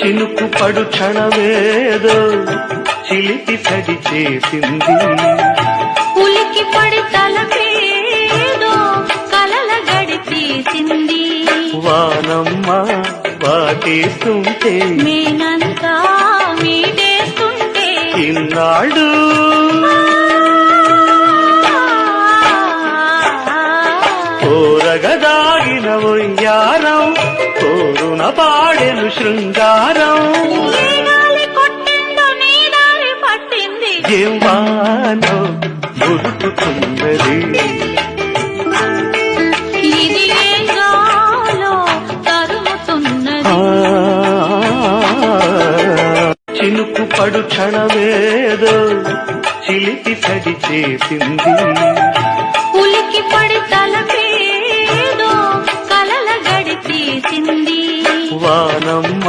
చినుకు పడు క్షణమేదో చిలిపి సడి చేసింది. ఉలికి పడి తలపేదో కలల గడి తీసింది. వానమ్మ వాటేస్తుంటే మేనంతా మీటేస్తుంటే ఇన్నాళ్ళు ఉరుకుతున్నది ఇది ఏ గాలో తరుముతున్నది చినుకు పడు క్షణమేదో చిలిపి సడి చేసింది. వానమ్మ